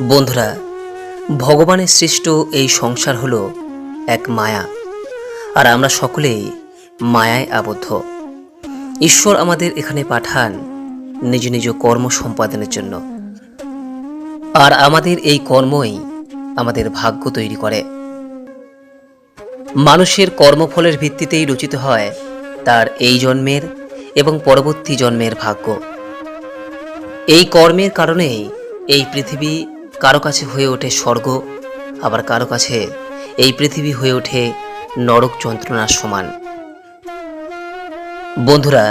বন্ধুরা, ভগবানের সৃষ্ট এই সংসার হলো এক মায়া, আর আমরা সকলেই মায়ায় আবদ্ধ। ঈশ্বর আমাদের এখানে পাঠান নিজ নিজ কর্ম সম্পাদনের জন্য। আর আমাদের এই কর্মই আমাদের ভাগ্য তৈরি করে। মানুষের কর্মফলের ভিত্তিতেই রচিত হয় তার এই জন্মের এবং পরবর্তী জন্মের ভাগ্য। এই কর্মের কারণেই এই পৃথিবী কারও কাছে হয়ে ওঠে স্বর্গ, আবার কারও কাছে এই পৃথিবী হয়ে ওঠে নরক যন্ত্রণার সমান। বন্ধুরা,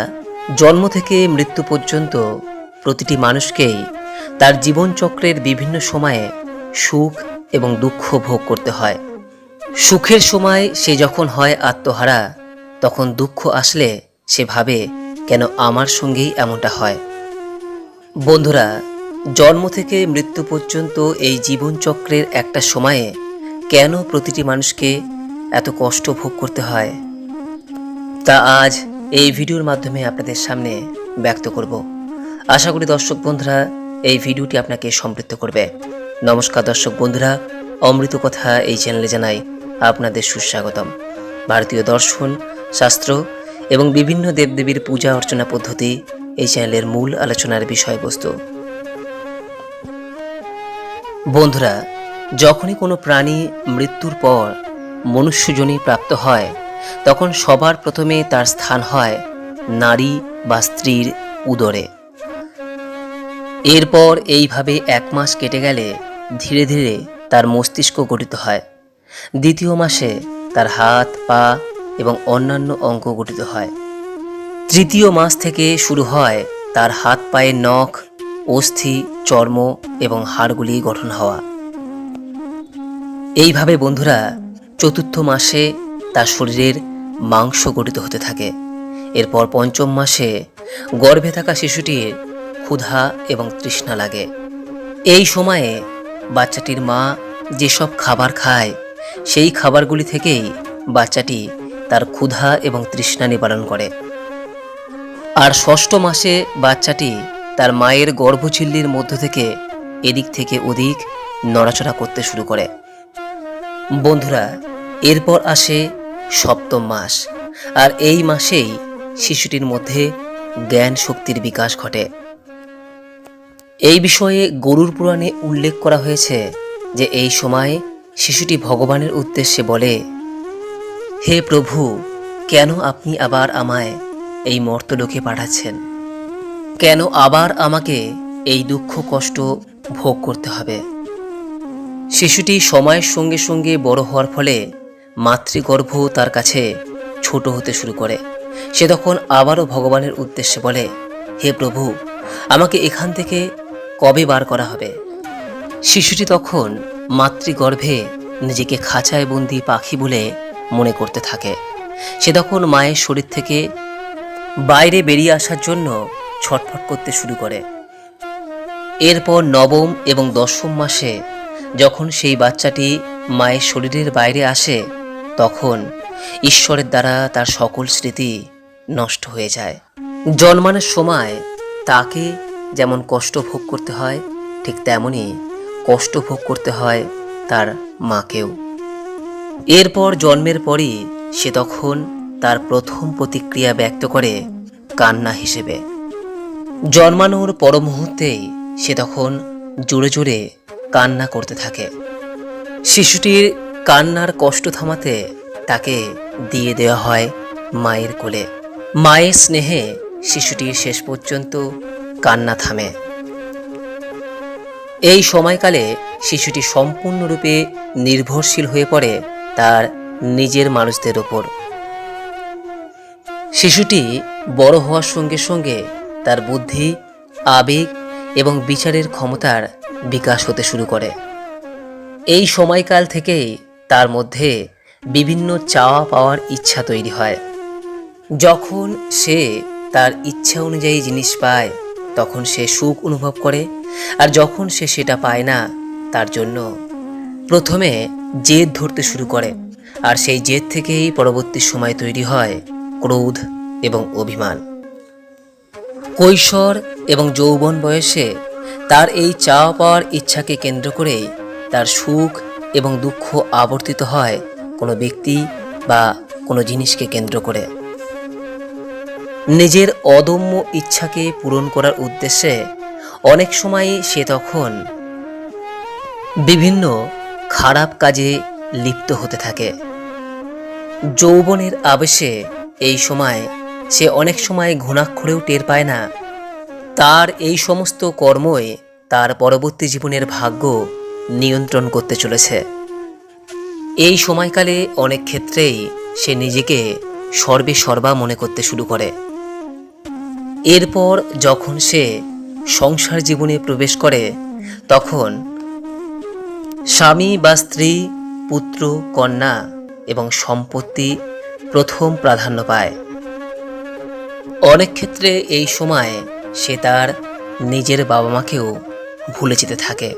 জন্ম থেকে মৃত্যু পর্যন্ত প্রতিটি মানুষকেই তার জীবনচক্রের বিভিন্ন সময়ে সুখ এবং দুঃখ ভোগ করতে হয়। সুখের সময় সে যখন হয় আত্মহারা, তখন দুঃখ আসলে সে ভাবে কেন আমার সঙ্গেই এমনটা হয়। বন্ধুরা জন্ম থেকে মৃত্যু পর্যন্ত এই জীবনচক্রের একটা সময়ে কেন প্রতিটি মানুষকে এত কষ্ট ভোগ করতে হয়? তা আজ এই ভিডিওর মাধ্যমে আপনাদের সামনে ব্যক্ত করব। আশা করি দর্শক বন্ধুরা এই ভিডিওটি আপনাকে সমৃদ্ধ করবে। নমস্কার দর্শক বন্ধুরা, অমৃত কথা এই চ্যানেলে জানাই আপনাদের সুস্বাগতম। ভারতীয় দর্শন, শাস্ত্র এবং বিভিন্ন দেবদেবীর পূজা অর্চনা পদ্ধতি এই চ্যানেলের মূল আলোচনার বিষয়বস্তু। বন্ধুরা, যখনই কোনো প্রাণী মৃত্যুর পর মনুষ্যজনী প্রাপ্ত হয়, তখন সবার প্রথমে তার স্থান হয় নারী বা স্ত্রীর উদরে। এরপর এইভাবে এক মাস কেটে গেলে ধীরে ধীরে তার মস্তিষ্ক গঠিত হয়। দ্বিতীয় মাসে তার হাত, পা এবং অন্যান্য অঙ্গ গঠিত হয়। তৃতীয় মাস থেকে শুরু হয় তার হাত, পায়ের নখ অস্থি, চর্ম এবং হাড়গুলি গঠন হওয়া। এইভাবে বন্ধুরা চতুর্থ মাসে তার শরীরের মাংস গঠিত হতে থাকে। এরপর পঞ্চম মাসে গর্ভে থাকা শিশুটির ক্ষুধা এবং তৃষ্ণা লাগে। এই সময়ে বাচ্চাটির মা যেসব খাবার খায়, সেই খাবারগুলি থেকেই বাচ্চাটি তার ক্ষুধা এবং তৃষ্ণা নিবারণ করে। আর ষষ্ঠ মাসে বাচ্চাটি তার মায়ের গর্ভঝিল্লির মধ্য থেকে এদিক থেকে ওদিক নড়াচড়া করতে শুরু করে। বন্ধুরা, এরপর আসে সপ্তম মাস, আর এই মাসেই শিশুটির মধ্যে জ্ঞান শক্তির বিকাশ ঘটে। এই বিষয়ে গরুর পুরাণে উল্লেখ করা হয়েছে যে এই সময় শিশুটি ভগবানের উদ্দেশ্যে বলে, হে প্রভু, কেন আপনি আবার আমায় এই মর্তলোকে পাঠাচ্ছেন? কেন আবার আমাকে এই দুঃখ কষ্ট ভোগ করতে হবে? শিশুটি সময়ের সঙ্গে সঙ্গে বড় হওয়ার ফলে মাতৃগর্ভ তার কাছে ছোট হতে শুরু করে। সে তখন আবারও ভগবানের উদ্দেশ্যে বলে, হে প্রভু, আমাকে এখান থেকে কবে বার করা হবে? শিশুটি তখন মাতৃগর্ভে নিজেকে খাঁচায় বন্দি পাখি বলে মনে করতে থাকে। সে তখন মায়ের শরীর থেকে বাইরে বেরিয়ে আসার জন্য ছটফট করতে শুরু করে। এরপর নবম এবং দশম মাসে যখন সেই বাচ্চাটি মায়ের শরীরের বাইরে আসে, তখন ঈশ্বরের দ্বারা তার সকল স্মৃতি নষ্ট হয়ে যায়। জন্মানোর সময় তাকে যেমন কষ্ট ভোগ করতে হয়, ঠিক তেমনই কষ্ট ভোগ করতে হয় তার মাকেও। এরপর জন্মের পরই সে তখন তার প্রথম প্রতিক্রিয়া ব্যক্ত করে কান্না হিসেবে। জন্মানোর পর মুহূর্তেই সে তখন জোরে জোরে কান্না করতে থাকে। শিশুটির কান্নার কষ্ট থামাতে তাকে দিয়ে দেওয়া হয় মায়ের কোলে। মায়ের স্নেহে শিশুটির শেষ পর্যন্ত কান্না থামে। এই সময়কালে শিশুটি সম্পূর্ণরূপে নির্ভরশীল হয়ে পড়ে তার নিজের মানুষদের ওপর। শিশুটি বড় হওয়ার সঙ্গে সঙ্গে তার বুদ্ধি, আবেগ এবং বিচারের ক্ষমতার বিকাশ হতে শুরু করে। এই সময়কাল থেকেই তার মধ্যে বিভিন্ন চাওয়া পাওয়ার ইচ্ছা তৈরি হয়। যখন সে তার ইচ্ছা অনুযায়ী জিনিস পায়, তখন সে সুখ অনুভব করে আর যখন সে সেটা পায় না, তার জন্য প্রথমে জেদ ধরতে শুরু করে আর সেই জেদ থেকেই পরবর্তী সময় তৈরি হয় ক্রোধ এবং অভিমান। কৈশোর এবং যৌবন বয়সে তার এই চাওয়া পাওয়ার ইচ্ছাকে কেন্দ্র করে তার সুখ এবং দুঃখ আবর্তিত হয় কোনো ব্যক্তি বা কোনো জিনিসকে কেন্দ্র করে। নিজের অদম্য ইচ্ছাকে পূরণ করার উদ্দেশ্যে অনেক সময় সে তখন বিভিন্ন খারাপ কাজে লিপ্ত হতে থাকে। যৌবনের আবেশে এই সময় সে অনেক সময় ঘুণাক্ষরেও টের পায় না। তার এই সমস্ত কর্মই তার পরবর্তী জীবনের ভাগ্য নিয়ন্ত্রণ করতে চলেছে। এই সময়কালে অনেক ক্ষেত্রেই সে নিজেকে সর্বে সর্বা মনে করতে শুরু করে। এরপর যখন সে সংসার জীবনে প্রবেশ করে, তখন স্বামী বা স্ত্রী, পুত্র, কন্যা এবং সম্পত্তি প্রথম প্রাধান্য পায়। অনেক ক্ষেত্রে এই সময় সে তার নিজের বাবা মাকেও ভুলে যেতে থাকে।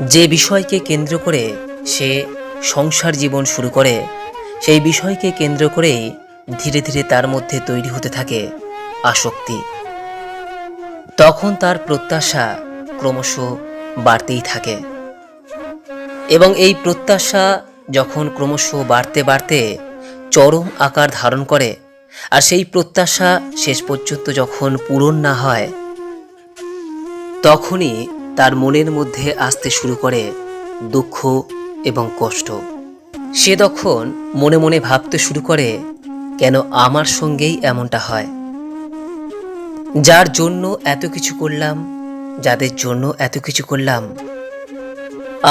যে বিষয়কে কেন্দ্র করে সে সংসার জীবন শুরু করে, সেই বিষয়কে কেন্দ্র করেই ধীরে ধীরে তার মধ্যে তৈরি হতে থাকে আসক্তি। তখন তার প্রত্যাশা ক্রমশ বাড়তেই থাকে। এবং এই প্রত্যাশা যখন ক্রমশ বাড়তে বাড়তে চরম আকার ধারণ করে আর সেই প্রত্যাশা শেষ পর্যন্ত যখন পূরণ না হয়, তখনই তার মনের মধ্যে আসতে শুরু করে দুঃখ এবং কষ্ট। সে তখন মনে মনে ভাবতে শুরু করে, কেন আমার সঙ্গেই এমনটা হয়? যার জন্য এত কিছু করলাম, যাদের জন্য এত কিছু করলাম,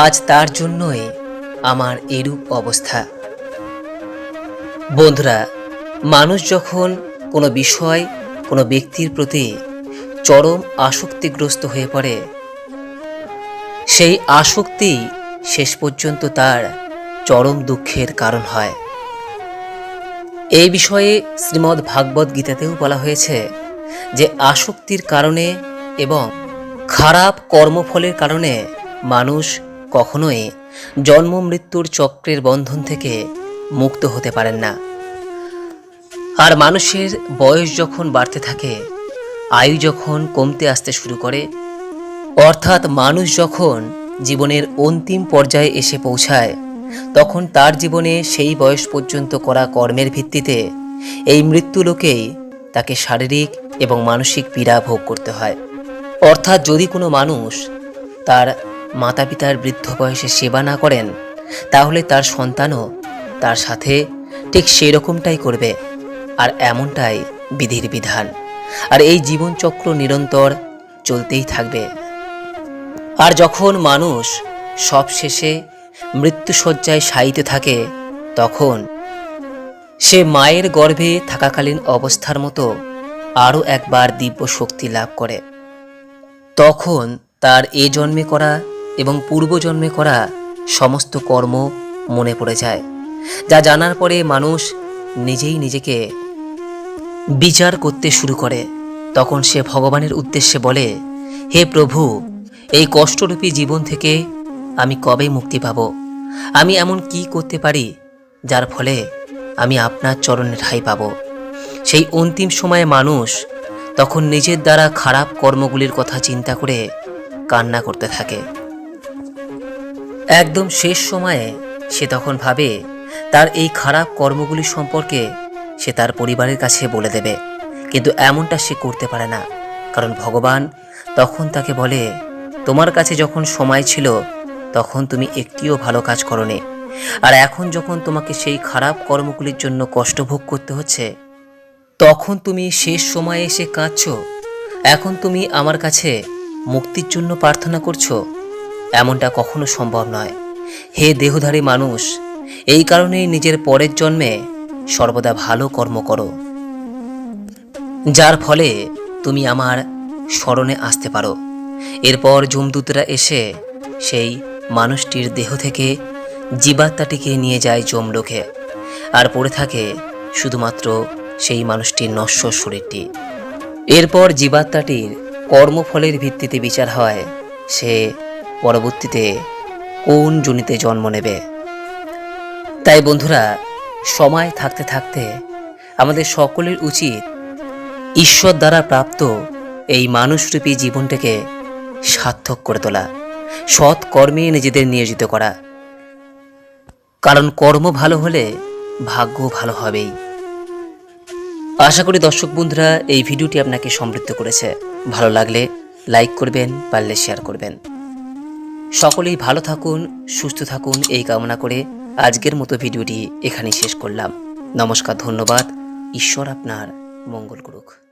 আজ তার জন্যই আমার এরূপ অবস্থা। বন্ধুরা মানুষ যখন কোনো বিষয়, কোনো ব্যক্তির প্রতি চরম আসক্তিগ্রস্ত হয়ে পড়ে, সেই আসক্তি শেষ পর্যন্ত তার চরম দুঃখের কারণ হয়। এই বিষয়ে শ্রীমদ্ ভাগবত গীতাতেও বলা হয়েছে যে, আসক্তির কারণে এবং খারাপ কর্মফলের কারণে মানুষ কখনোই জন্ম মৃত্যুর চক্রের বন্ধন থেকে মুক্ত হতে পারেন না। আর মানুষের বয়স যখন বাড়তে থাকে, আয়ু যখন কমতে আসতে শুরু করে, অর্থাৎ মানুষ যখন জীবনের অন্তিম পর্যায়ে এসে পৌঁছায়, তখন তার জীবনে সেই বয়স পর্যন্ত করা কর্মের ভিত্তিতে এই মৃত্যু লোকেই তাকে শারীরিক এবং মানসিক পীড়া ভোগ করতে হয়। অর্থাৎ যদি কোনো মানুষ তার মাতা পিতার বৃদ্ধ বয়সে সেবা না করেন, তাহলে তার সন্তানও তার সাথে ঠিক সেই রকমটাই করবে। আর এমনটাই বিধির বিধান। আর এই জীবনচক্র নিরন্তর চলতেই থাকবে। আর যখন মানুষ সব সবশেষে মৃত্যুসজ্জায় শায়িত থাকে, তখন সে মায়ের গর্ভে থাকাকালীন অবস্থার মতো আরও একবার দিব্য শক্তি লাভ করে। তখন তার এ জন্মে করা এবং পূর্বজন্মে করা সমস্ত কর্ম মনে পড়ে যায়, যা জানার পরে মানুষ নিজেই নিজেকে বিচার করতে শুরু করে। তখন সে ভগবানের উদ্দেশ্যে বলে, হে প্রভু, এই কষ্টরূপী জীবন থেকে আমি কবে মুক্তি পাব? আমি এমন কি করতে পারি যার ফলে আমি আপনার চরণে ঠাই পাব? সেই অন্তিম সময়ে মানুষ তখন নিজের দ্বারা খারাপ কর্মগুলির কথা চিন্তা করে কান্না করতে থাকে। একদম শেষ সময়ে সে তখন ভাবে, তার এই খারাপ কর্মগুলি সম্পর্কে সে তার পরিবারের কাছে বলে দেবে। কিন্তু এমনটা সে করতে পারে না। কারণ ভগবান তখন তাকে বলে, তোমার কাছে যখন সময় ছিল, তখন তুমি একটিও ভালো কাজ করনি। আর এখন যখন তোমাকে সেই খারাপ কর্মগুলির জন্য কষ্ট ভোগ করতে হচ্ছে, তখন তুমি শেষ সময়ে এসে কাঁদছ। এখন তুমি আমার কাছে মুক্তির জন্য প্রার্থনা করছ। এমনটা কখনো সম্ভব নয়। হে দেহধারী মানুষ, এই কারণেই নিজের পরের জন্মে সর্বদা ভালো কর্ম করো। যার ফলে তুমি আমার স্মরণে আসতে পারো। এরপর যমদূতরা এসে সেই মানুষটির দেহ থেকে জীবাত্মাটিকে নিয়ে যায় যমলোকে আর পড়ে থাকে শুধুমাত্র সেই মানুষটির নশ্বর শরীরটি। এরপর জীবাত্মাটির কর্মফলের ভিত্তিতে বিচার হয় সে পরবর্তীতে কোন জনিতে জন্ম নেবে। তাই বন্ধুরা সময় থাকতে থাকতে আমাদের সকলের উচিত ঈশ্বর দ্বারা প্রাপ্ত এই মানুষরূপী জীবনটাকে সার্থক করে তোলা সৎ কর্মে নিজেদের নিয়োজিত করা। কারণ কর্ম ভালো হলে ভাগ্য ভালো হবেই। আশা করি দর্শক বন্ধুরা, এই ভিডিওটি আপনাকে সমৃদ্ধ করেছে। ভালো লাগলে লাইক করবেন, পারলে শেয়ার করবেন। সকলেই ভালো থাকুন, সুস্থ থাকুন, এই কামনা করে আজকের মতো ভিডিওটি এখানে শেষ করলাম। নমস্কার ধন্যবাদ। ঈশ্বর আপনার মঙ্গল করুক।